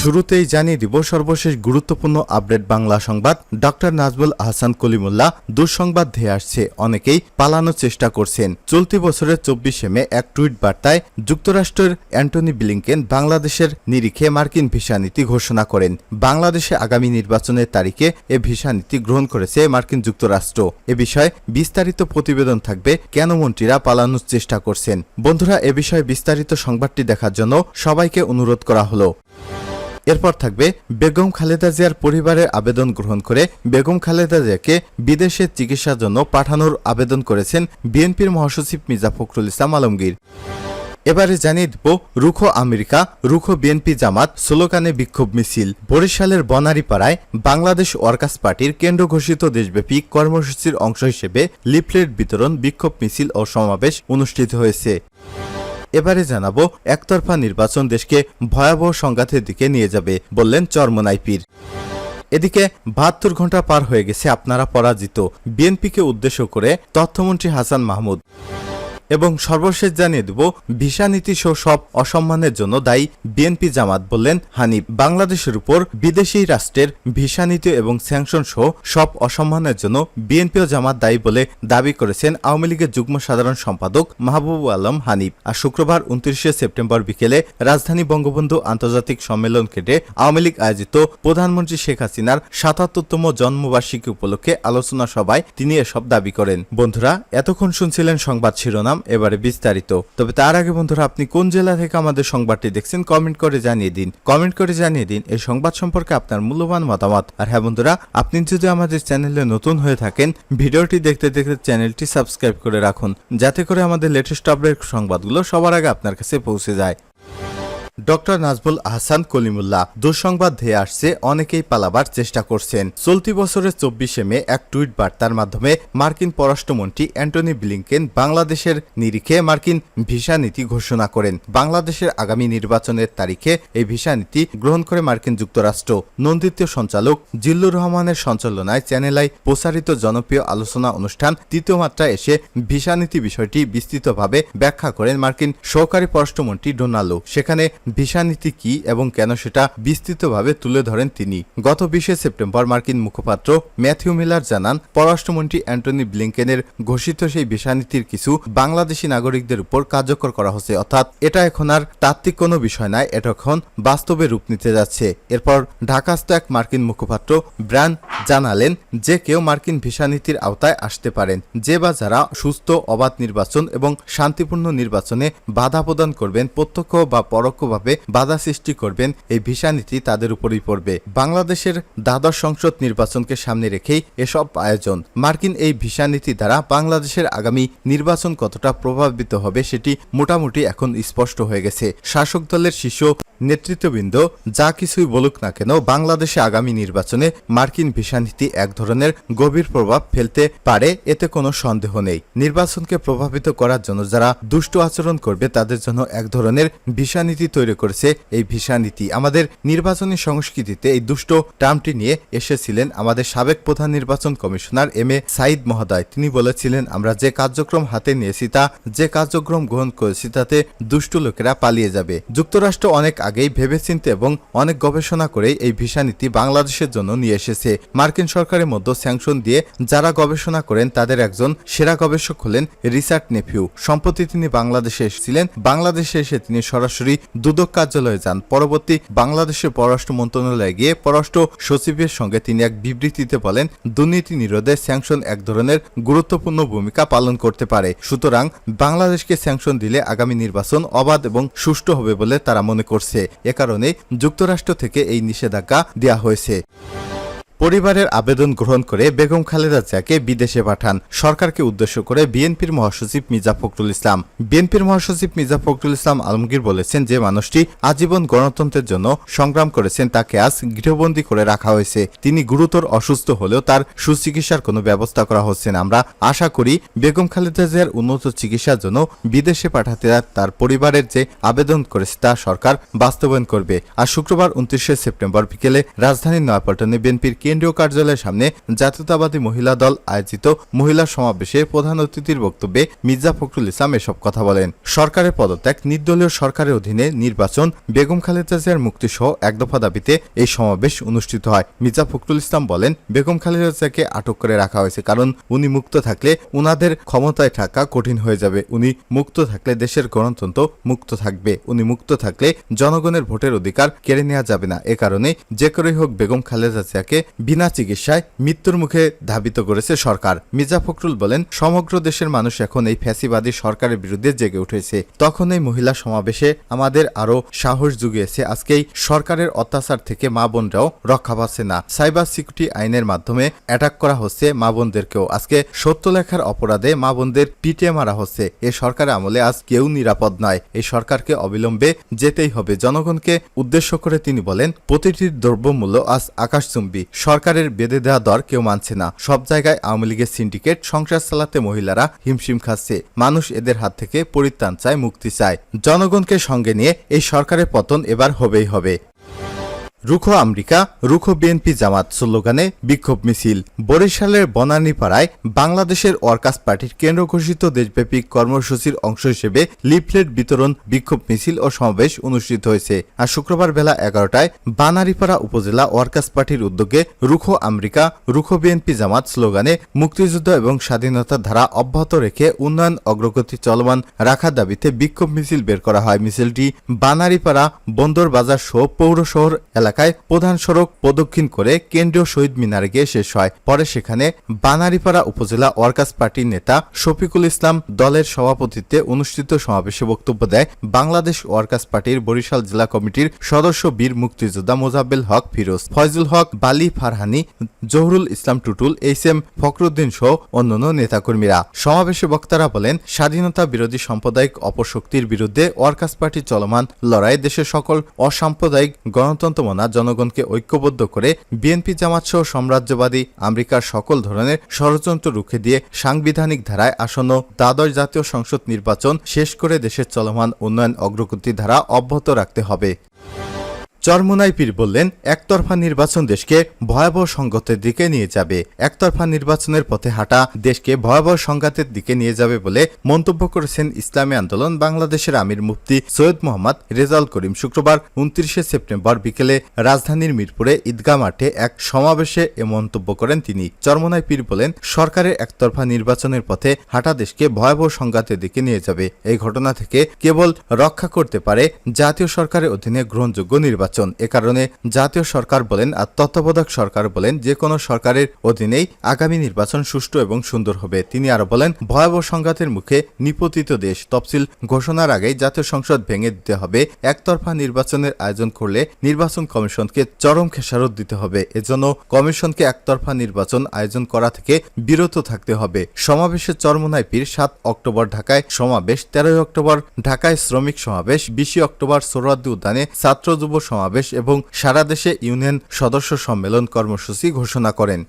শুরুতেই জানিয়ে দিব সর্বশেষ গুরুত্বপূর্ণ আপডেট বাংলা সংবাদ। ডক্টর নাজমুল আহসান কলিমুল্লাহ দুঃসংবাদ ধেয়ে আসছে। অনেকেই পালানোর চেষ্টা করছেন। চলতি বছরের চব্বিশে মে এক টুইট বার্তায় যুক্তরাষ্ট্রের অ্যান্টনি ব্লিংকেন বাংলাদেশের নিরিখে মার্কিন ভিসা নীতি ঘোষণা করেন। বাংলাদেশে আগামী নির্বাচনের তারিখে এ ভিসা নীতি গ্রহণ করেছে মার্কিন যুক্তরাষ্ট্র। এ বিষয়ে বিস্তারিত প্রতিবেদন থাকবে কেন মন্ত্রীরা পালানোর চেষ্টা করছেন। বন্ধুরা, এ বিষয়ে বিস্তারিত সংবাদটি দেখার জন্য সবাইকে অনুরোধ করা হলো। এরপর থাকবে বেগম খালেদা জিয়ার পরিবারের আবেদন গ্রহণ করে বেগম খালেদা জিয়াকে বিদেশে চিকিৎসার জন্য পাঠানোর আবেদন করেছেন বিএনপির মহাসচিব মির্জা ফখরুল ইসলাম আলমগীর। এবারে জানিয়ে দিব, রুখো আমেরিকা, রুখো বিএনপি জামাত, স্লোগানে বিক্ষোভ মিছিল। বরিশালের বনারীপাড়ায় বাংলাদেশ ওয়ার্কার্স পার্টির কেন্দ্র ঘোষিত দেশব্যাপী কর্মসূচির অংশ হিসেবে লিফলেট বিতরণ, বিক্ষোভ মিছিল ও সমাবেশ অনুষ্ঠিত হয়েছে। এবারে জানাব, একতরফা নির্বাচন দেশকে ভয়াবহ সংঘাতের দিকে নিয়ে যাবে বললেন চরমনাইপির এদিকে বাহাত্তর ঘণ্টা পার হয়ে গেছে আপনারা পরাজিত। বিএনপিকে উদ্দেশ্য করে তথ্যমন্ত্রী হাসান মাহমুদ। এবং সর্বশেষ জানিয়ে দেব, ভিসা নীতি সহ সব অসম্মানের জন্য দায়ী বিএনপি জামাত বললেন হানিফ। বাংলাদেশের উপর বিদেশি রাষ্ট্রের ভিসা নীতি এবং স্যাংশন সহ সব অসম্মানের জন্য বিএনপি ও জামাত দায়ী বলে দাবি করেছেন আওয়ামী লীগের যুগ্ম সাধারণ সম্পাদক মাহবুব আলম হানিফ। আর শুক্রবার উনত্রিশে সেপ্টেম্বর বিকেলে রাজধানী বঙ্গবন্ধু আন্তর্জাতিক সম্মেলন কেটে আওয়ামী লীগ আয়োজিত প্রধানমন্ত্রী শেখ হাসিনার সাতাত্তরতম জন্মবার্ষিকী উপলক্ষে আলোচনা সভায় তিনি এসব দাবি করেন। বন্ধুরা, এতক্ষণ শুনছিলেন সংবাদ শিরোনাম। এবারে বিস্তারিত। তবে তার আগে বন্ধুরা, আপনি কোন জেলা থেকে আমাদের সংবাদটি দেখছেন কমেন্ট করে জানিয়ে দিন। কমেন্ট করে জানিয়ে দিন এই সংবাদ সম্পর্কে আপনার মূল্যবান মতামত। আর হ্যাঁ বন্ধুরা, আপনি যদি আমাদের চ্যানেলে নতুন হয়ে থাকেন, ভিডিওটি দেখতে দেখতে চ্যানেলটি সাবস্ক্রাইব করে রাখুন, যাতে করে আমাদের লেটেস্ট আপডেট সংবাদগুলো সবার আগে আপনার কাছে পৌঁছে যায়। ডক্টর নাজবুল আহসান কলিমুল্লাহ দুঃসংবাদ ধেয়ে আসছে, অনেকেই পালাবার চেষ্টা করছেন। চলতি বছরের চব্বিশে মে এক টুইট বার্তার মাধ্যমে মার্কিন পররাষ্ট্রমন্ত্রী অ্যান্টনি ব্লিংকেন বাংলাদেশের নিরিখে মার্কিন ভিসা নীতি ঘোষণা করেন। বাংলাদেশের আগামী নির্বাচনের তারিখে এই ভিসা নীতি গ্রহণ করে মার্কিন যুক্তরাষ্ট্র নন্দিত সঞ্চালক জিল্লুর রহমানের সঞ্চালনায় চ্যানেলায় প্রসারিত জনপ্রিয় আলোচনা অনুষ্ঠান তৃতীয় মাত্রায় এসে ভিসা নীতি বিষয়টি বিস্তৃতভাবে ব্যাখ্যা করেন মার্কিন সহকারী পররাষ্ট্রমন্ত্রী ডোনাল্ডো সেখানে ভিসা নীতি কি এবং কেন সেটা বিস্তৃতভাবে তুলে ধরেন তিনি। গত বিশে সেপ্টেম্বর মার্কিন মুখপাত্র ম্যাথিউ মিলার জানান, পররাষ্ট্রমন্ত্রী অ্যান্টনি ব্লিংকেনের ঘোষিত সেই ভিসা নীতির কিছু বাংলাদেশি নাগরিকদের উপর কার্যকর করা হচ্ছে, অর্থাৎ এটা এখন আর তাত্ত্বিক কোনো বিষয় নয়, এটা এখন বাস্তবে রূপ নিতে যাচ্ছে। এরপর ঢাকাস্থ এক মার্কিন মুখপাত্র ব্র্যান জানালেন, যে কেউ মার্কিন ভিসা নীতির আওতায় আসতে পারেন, যে বা যারা সুস্থ, অবাধ নির্বাচন এবং শান্তিপূর্ণ নির্বাচনে বাধা প্রদান করবেন, প্রত্যক্ষ বা পরোক্ষভাবে বাধা সৃষ্টি করবেন, এই ভিসা নীতি তাদের উপরই পড়বে। বাংলাদেশের দ্বাদশ সংসদ নির্বাচনকে সামনে রেখেই এসব আয়োজন। মার্কিন এই ভিসা নীতি দ্বারা বাংলাদেশের আগামী নির্বাচন কতটা প্রভাবিত হবে সেটি মোটামুটি এখন স্পষ্ট হয়ে গেছে। শাসক দলের শীর্ষ নেতৃত্ববৃন্দ যা কিছুই বলুক না কেন বাংলাদেশে আগামী নির্বাচনে মার্কিন ভিসা নীতি এক ধরনের গভীর প্রভাব ফেলতে পারে, এতে কোনো সন্দেহ নেই। নির্বাচনকে প্রভাবিত করার জন্য যারা দুষ্ট আচরণ করবে তাদের জন্য এক ধরনের ভিসা নীতি তৈরি করেছে এই ভিসা নীতি। আমাদের নির্বাচনী সংস্কৃতিতে এই দুষ্ট টার্মটি নিয়ে এসেছিলেন আমাদের সাবেক প্রধান নির্বাচন কমিশনার এম এ সাইদ মহোদয়। তিনি বলেছিলেন, আমরা যে কার্যক্রম হাতে নিয়েছি তা, যে কার্যক্রম গ্রহণ করেছি তাতে দুষ্ট লোকেরা পালিয়ে যাবে। যুক্তরাষ্ট্র অনেক আগেই ভেবেচিন্তে এবং অনেক গবেষণা করেই এই ভিসা নীতি বাংলাদেশের জন্য নিয়ে এসেছে। মার্কিন সরকারের মধ্যে স্যাংশন দিয়ে যারা গবেষণা করেন, তাদের একজন সেরা গবেষক হলেন রিচার্ড নেফিউ। সম্প্রতি তিনি বাংলাদেশে এসেছিলেন। বাংলাদেশে এসে তিনি সরাসরি দুদক কার্যালয়ে যান। পরবর্তী বাংলাদেশের পররাষ্ট্র মন্ত্রণালয়ে গিয়ে পররাষ্ট্র সচিবের সঙ্গে তিনি এক বিবৃতিতে বলেন, দুর্নীতি নিরোধে স্যাংশন এক ধরনের গুরুত্বপূর্ণ ভূমিকা পালন করতে পারে। সুতরাং বাংলাদেশকে স্যাংশন দিলে আগামী নির্বাচন অবাধ এবং সুষ্ঠু হবে বলে তারা মনে করছে। এ কারণে যুক্তরাষ্ট্র থেকে এই নিষেধাজ্ঞা দেওয়া হয়েছে। পরিবারের আবেদন গ্রহণ করে বেগম খালেদা জিয়াকে বিদেশে পাঠান। সরকারকে উদ্দেশ্য করে বিএনপির মহাসচিব মির্জা ফখরুল ইসলাম। বিএনপির মহাসচিব মির্জা ফখরুল ইসলাম আলমগীর বলেছেন যে, মানুষটি আজীবন গণতন্ত্রের জন্য সংগ্রাম করেছেন, তাকে আজ গৃহবন্দী করে রাখা হয়েছে। তিনি গুরুতর অসুস্থ হলেও তার সুচিকিৎসার কোনো ব্যবস্থা করা হচ্ছে না। আমরা আশা করি বেগম খালেদা জিয়ার উন্নত চিকিৎসার জন্য বিদেশে পাঠাতে তার পরিবারের যে আবেদন করেছে তা সরকার বাস্তবায়ন করবে। আর শুক্রবার উনত্রিশে সেপ্টেম্বর বিকেলে রাজধানীর নয়াপল্টনে বিএনপির কেন্দ্রীয় কার্যালয়ের সামনে জাতীয়তাবাদী মহিলা দল আয়োজিত মহিলা সমাবেশে প্রধান অতিথির বক্তব্যে মির্জা ফখরুল ইসলাম এসব কথা বলেন। সরকারের পদত্যাগ, নির্দলীয় সরকারের অধীনে নির্বাচন, বেগম খালেদা জিয়ার মুক্তি সহ এক দফা দাবিতে এই সমাবেশ অনুষ্ঠিত হয়। মির্জা ফখরুল ইসলাম বলেন, বেগম খালেদা জিয়াকে আটক করে রাখা হয়েছে কারণ উনি মুক্ত থাকলে উনাদের ক্ষমতায় থাকা কঠিন হয়ে যাবে। উনি মুক্ত থাকলে দেশের গণতন্ত্র মুক্ত থাকবে। উনি মুক্ত থাকলে জনগণের ভোটের অধিকার কেড়ে নেওয়া যাবে না। এ কারণে যে করেই হোক বেগম খালেদা জিয়াকে বিনা চিকিৎসায় মৃত্যুর মুখে ধাবিত করেছে সরকার। মির্জা ফখরুল বলেন, সমগ্র দেশের মানুষ এখন এই ফ্যাসিবাদী সরকারের বিরুদ্ধে জেগে উঠেছে। তখন এই মহিলা সমাবেশে আমাদের আরও সাহস জুগিয়েছে। আজকেই সরকারের অত্যাচার থেকে মা বোনরাও রক্ষা পাচ্ছে না। সাইবার সিকিউরিটি আইনের মাধ্যমে অ্যাটাক করা হচ্ছে মা বোনদেরকেও। আজকে সত্য লেখার অপরাধে মা বোনদের পিটিয়ে মারা হচ্ছে। এ সরকারের আমলে আজ কেউ নিরাপদ নয়। এই সরকারকে অবিলম্বে যেতেই হবে। জনগণকে উদ্দেশ্য করে তিনি বলেন, প্রতিটি দ্রব্যমূল্য আজ আকাশচুম্বী। সরকারের বেঁধে দেওয়া দর কেউ মানছে না। সব জায়গায় আওয়ামী লীগের সিন্ডিকেট সংসার চালাতে মহিলারা হিমশিম খাচ্ছে। মানুষ এদের হাত থেকে পরিত্রাণ চায়, মুক্তি চায়। জনগণকে সঙ্গে নিয়ে এই সরকারের পতন এবার হবেই হবে। রুখো আমেরিকা, রুখো বিএনপি জামাত স্লোগানে বিক্ষোভ মিছিল। বরিশালের বনানীপাড়ায় বাংলাদেশের ওয়ার্কার্স পার্টির কেন্দ্র ঘোষিত দেশব্যাপী কর্মসূচির অংশ হিসেবে লিফলেট বিতরণ, বিক্ষোভ মিছিল ও সমাবেশ অনুষ্ঠিত হয়েছে। আর শুক্রবার বেলা এগারোটায় বানারীপাড়া উপজেলা ওয়ার্কার্স পার্টির উদ্যোগে রুখো আমেরিকা, রুখো বিএনপি জামাত স্লোগানে মুক্তিযুদ্ধ এবং স্বাধীনতার ধারা অব্যাহত রেখে উন্নয়ন অগ্রগতি চলমান রাখার দাবিতে বিক্ষোভ মিছিল বের করা হয়। মিছিলটি বানারীপাড়া বন্দর বাজার সহ পৌর শহর এলাকায় প্রধান সড়ক প্রদক্ষিণ করে কেন্দ্রীয় শহীদ মিনারে গিয়ে শেষ হয়। পরে সেখানে বানারীপাড়া উপজেলা ওয়ার্কার্স পার্টির নেতা শফিকুল ইসলাম দলের সভাপতিত্বে অনুষ্ঠিত সমাবেশে বক্তব্য দেয় বাংলাদেশ ওয়ার্কার্স পার্টির বরিশাল জেলা কমিটির সদস্য বীর মুক্তিযোদ্ধা মোজাব্বেল হক ফিরোজ, ফয়জুল হক, বালি ফারহানি, জহুরুল ইসলাম টুটুল, এইচ এম ফখরুদ্দিন সহ অন্যান্য নেতাকর্মীরা। সমাবেশে বক্তারা বলেন, স্বাধীনতা বিরোধী সাম্প্রদায়িক অপশক্তির বিরুদ্ধে ওয়ার্কার্স পার্টি চলমান লড়াই দেশের সকল অসাম্প্রদায়িক গণতন্ত্র মনা জনগণকে ঐক্যবদ্ধ করে বিএনপি জামাত সহ সাম্রাজ্যবাদী আমেরিকার সকল ধরনের ষড়যন্ত্র রুখে দিয়ে সাংবিধানিক ধারায় আসন্ন দ্বাদশ জাতীয় সংসদ নির্বাচন শেষ করে দেশের চলমান উন্নয়ন অগ্রগতি ধারা অব্যাহত রাখতে হবে। চরমোনাই পীর বললেন, একতরফা নির্বাচন দেশকে ভয়াবহ সংঘাতের দিকে নিয়ে যাবে। একতরফা নির্বাচনের পথে হাঁটা দেশকে ভয়াবহ সংঘাতের দিকে নিয়ে যাবে বলে মন্তব্য করেছেন ইসলামী আন্দোলন বাংলাদেশের আমির মুফতি সৈয়দ মোহাম্মদ রেজাউল করিম শুক্রবার উনত্রিশে সেপ্টেম্বর বিকেলে রাজধানীর মিরপুরে ঈদগাহ মাঠে এক সমাবেশে এ মন্তব্য করেন তিনি। চরমোনাই পীর বলেন, সরকারের একতরফা নির্বাচনের পথে হাঁটা দেশকে ভয়াবহ সংঘাতের দিকে নিয়ে যাবে। এই ঘটনা থেকে কেবল রক্ষা করতে পারে জাতীয় সরকারের অধীনে গ্রহণযোগ্য নির্বাচন। এ কারণে জাতীয় সরকার বলেন আর তত্ত্বাবধায়ক সরকার বলেন যে কোনো সরকারের অধীনেই আগামী নির্বাচন সুষ্ঠু এবং সুন্দর হবে। তিনি আরও বলেন, ভয়াবহ সংঘাতের মুখে নিপতিত দেশ তফসিল ঘোষণার আগেই জাতীয় সংসদ ভেঙে দিতে হবে। একতরফা নির্বাচনের আয়োজন করলে নির্বাচন কমিশনকে চরম খেসারত দিতে হবে। এজন্য কমিশনকে একতরফা নির্বাচন আয়োজন করা থেকে বিরত থাকতে হবে। সমাবেশে চরমনায় পীর সাত অক্টোবর ঢাকায় সমাবেশ, তেরোই অক্টোবর ঢাকায় শ্রমিক সমাবেশ, বিশে অক্টোবর সোহরাদ্দি উদ্যানে ছাত্র যুব সমাবেশ। এবং সারা দেশে ইউনিয়ন সদস্য সম্মেলন কর্মসূচি ঘোষণা করেন।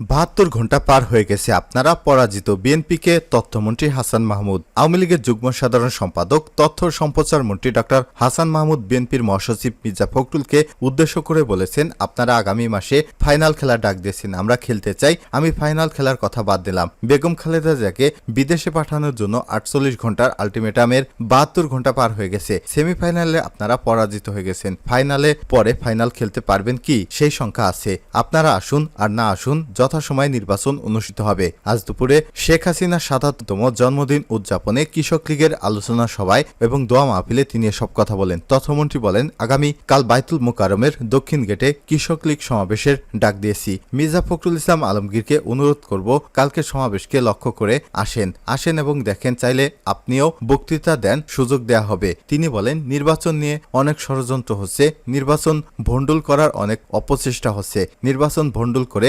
বাহাত্তর ঘণ্টা পার হয়ে গেছে আপনারা পরাজিত বিএনপিকে তথ্যমন্ত্রী হাসান মাহমুদ। আওয়ামী লীগের যুগ্ম সাধারণ সম্পাদক, তথ্য সম্প্রচার মন্ত্রী ডক্টর হাসান মাহমুদ বিএনপির মহাসচিব মির্জা ফখরুলকে উদ্দেশ্য করে বলেছেন, আপনারা আগামী মাসে ফাইনাল খেলা ডাক দিয়েছেন, আমরা খেলতে চাই, আমি ফাইনাল খেলার কথা বাদ দিলাম। বেগম খালেদা জিয়াকে বিদেশে পাঠানোর জন্য আটচল্লিশ ঘণ্টার আলটিমেটামের বাহাত্তর ঘণ্টা পার হয়ে গেছে। সেমিফাইনালে আপনারা পরাজিত হয়ে গেছেন। ফাইনালে পরে ফাইনাল খেলতে পারবেন কি? সেই সংখ্যা আছে। আপনারা আসুন আর না আসুন যথাসময়ে নির্বাচন অনুষ্ঠিত হবে। আজ দুপুরে শেখ হাসিনার সাতাত্তম জন্মদিন উদযাপনে কৃষক লীগের আলোচনা সভায় এবং দোয়া মাহফিলে তিনি এসব কথা বলেন। তথ্যমন্ত্রী বলেন, আগামী কাল বাইতুল মোকারমের দক্ষিণ গেটে কৃষক লীগ সমাবেশের ডাক দিয়েছি। মির্জা ফখরুল ইসলাম আলমগীরকে অনুরোধ করব কালকে সমাবেশকে লক্ষ্য করে আসেন। আসেন এবং দেখেন, চাইলে আপনিও বক্তৃতা দেন, সুযোগ দেয়া হবে। তিনি বলেন, নির্বাচন নিয়ে অনেক ষড়যন্ত্র হচ্ছে। নির্বাচন ভণ্ডুল করার অনেক অপচেষ্টা হচ্ছে। নির্বাচন ভণ্ডুল করে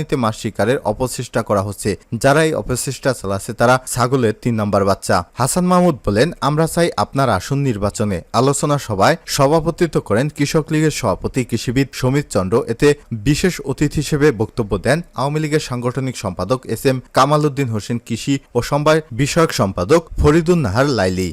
গোলাপানিতে মাছ শিকারের অপচেষ্টা করা হচ্ছে। যারা এই অপচেষ্টা চালাচ্ছে তারা ছাগলের তিন নম্বর বাচ্চা। হাসান মাহমুদ বলেন, আমরা চাই আপনার আসন নির্বাচনে। আলোচনা সভায় সভাপতিত্ব করেন কৃষক লীগের সভাপতি কৃষিবিদ সমিত চন্দ্র। এতে বিশেষ অতিথি হিসেবে বক্তব্য দেন আওয়ামী লীগের সাংগঠনিক সম্পাদক এস এম কামাল উদ্দিন হোসেন কৃষি ও সমবায় বিষয়ক সম্পাদক ফরিদুন নাহার লাইলি।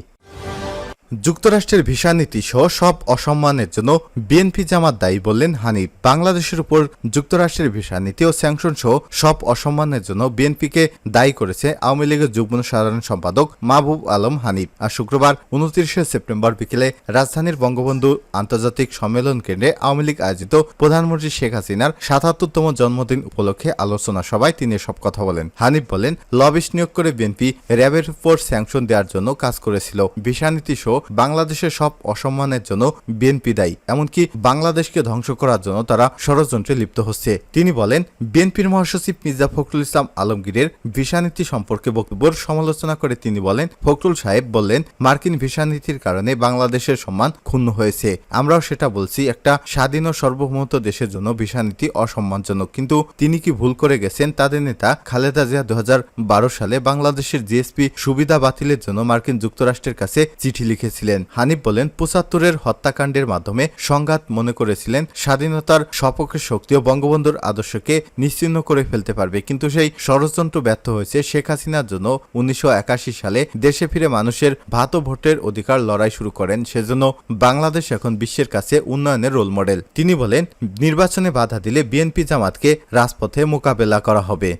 যুক্তরাষ্ট্রের ভিসা নীতি সহ সব অসম্মানের জন্য বিএনপি জামাত দায়ী বললেন হানিফ। বাংলাদেশের উপর যুক্তরাষ্ট্রের ভিসা নীতি ও স্যাংশন সহ সব অসম্মানের জন্য বিএনপিকে দায়ী করেছে আওয়ামী লীগের যুগ্ম সাধারণ সম্পাদক মাহবুব আলম হানিফ। আর শুক্রবার উনত্রিশে সেপ্টেম্বর বিকেলে রাজধানীর বঙ্গবন্ধু আন্তর্জাতিক সম্মেলন কেন্দ্রে আওয়ামী লীগ আয়োজিত প্রধানমন্ত্রী শেখ হাসিনার সাতাত্তরতম জন্মদিন উপলক্ষে আলোচনা সভায় তিনি সব কথা বলেন। হানিফ বলেন, লবিস নিয়োগ করে বিএনপি র্যাবের উপর স্যাংশন দেওয়ার জন্য কাজ করেছিল। ভিসা নীতি সহ বাংলাদেশের সব অসম্মানের জন্য বিএনপি দায়ী। এমনকি বাংলাদেশকে ধ্বংস করার জন্য তারা ষড়যন্ত্রে লিপ্ত হচ্ছে। তিনি বলেন, বিএনপির মহাসচিব মির্জা ফখরুল ইসলাম আলমগীরের ভিসা নীতি সম্পর্কে বক্তব্যের সমালোচনা করে তিনি বলেন, ফখরুল সাহেব বললেন, মার্কিন ভিসা নীতির কারণে বাংলাদেশের সম্মান ক্ষুণ্ণ হয়েছে। আমরাও সেটা বলছি, একটা স্বাধীন ও সার্বভৌমত্ব দেশের জন্য ভিসা নীতি অসম্মানজনক। কিন্তু তিনি কি ভুল করে গেছেন? তাদের নেতা খালেদা জিয়া দু হাজার বারো সালে বাংলাদেশের জিএসপি সুবিধা বাতিলের জন্য মার্কিন যুক্তরাষ্ট্রের কাছে চিঠি লিখেছিলেন হানিফ বলেন, পঁচাত্তরের হত্যাকাণ্ডের মাধ্যমে সংঘাত মনে করেছিলেন, স্বাধীনতার সপক্ষে শক্তি ও বঙ্গবন্ধুর আদর্শকে নিশ্চিহ্ন করে ফেলতে পারবে। কিন্তু সেই ষড়যন্ত্র ব্যর্থ হয়েছে শেখ হাসিনার জন্য উনিশশো একাশি সালে দেশে ফিরে মানুষের ভাত ও ভোটের অধিকার লড়াই শুরু করেন, সেজন্য বাংলাদেশ এখন বিশ্বের কাছে উন্নয়নের রোল মডেল তিনি বলেন, নির্বাচনে বাধা দিলে বিএনপি জামাতকে রাজপথে মোকাবেলা করা হবে।